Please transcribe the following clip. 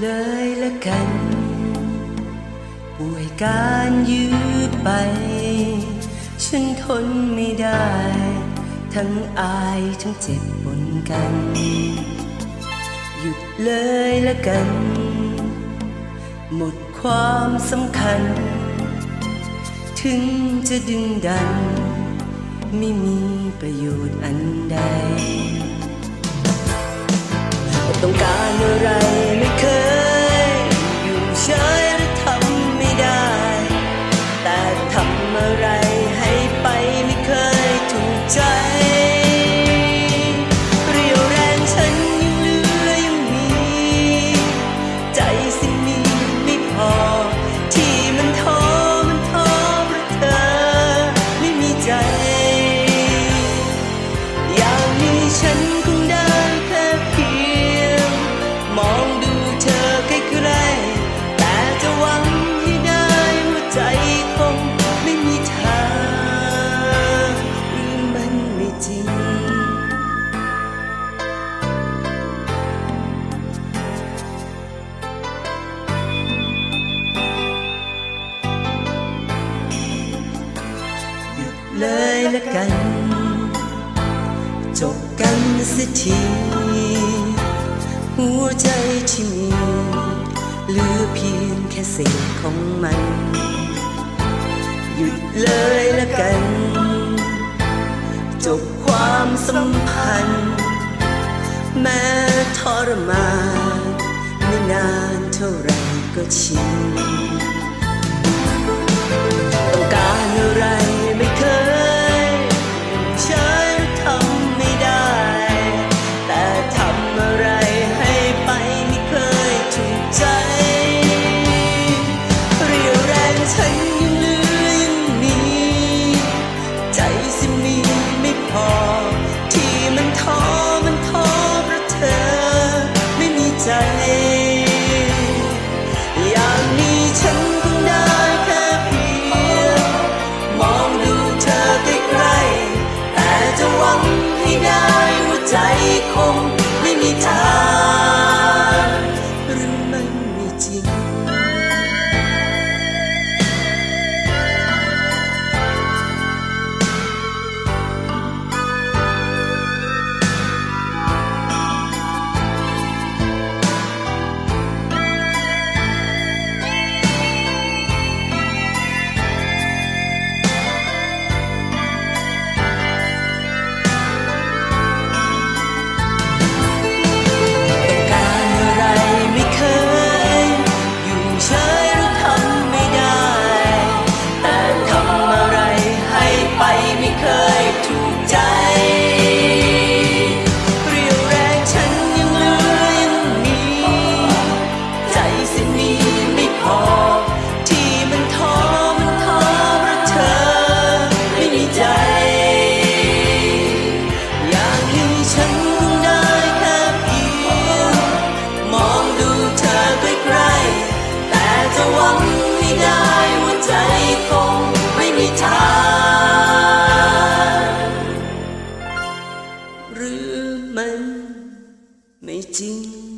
เลยละกัน ป่วยการยื้อไป ฉันทนไม่ได้ ทั้งอายทั้งเจ็บปนกัน หยุดเลยละกัน หมดความสำคัญ ถึงจะดึงดัน ไม่มีประโยชน์อันใด เลยละกัน จบกันสักที หัวใจที่มีเหลือเพียงแค่เศงของมัน หยุดเลยละกัน จบความสัมพันธ์ แม้ทรมานไม่นานเท่าไรก็ชิง 风。美景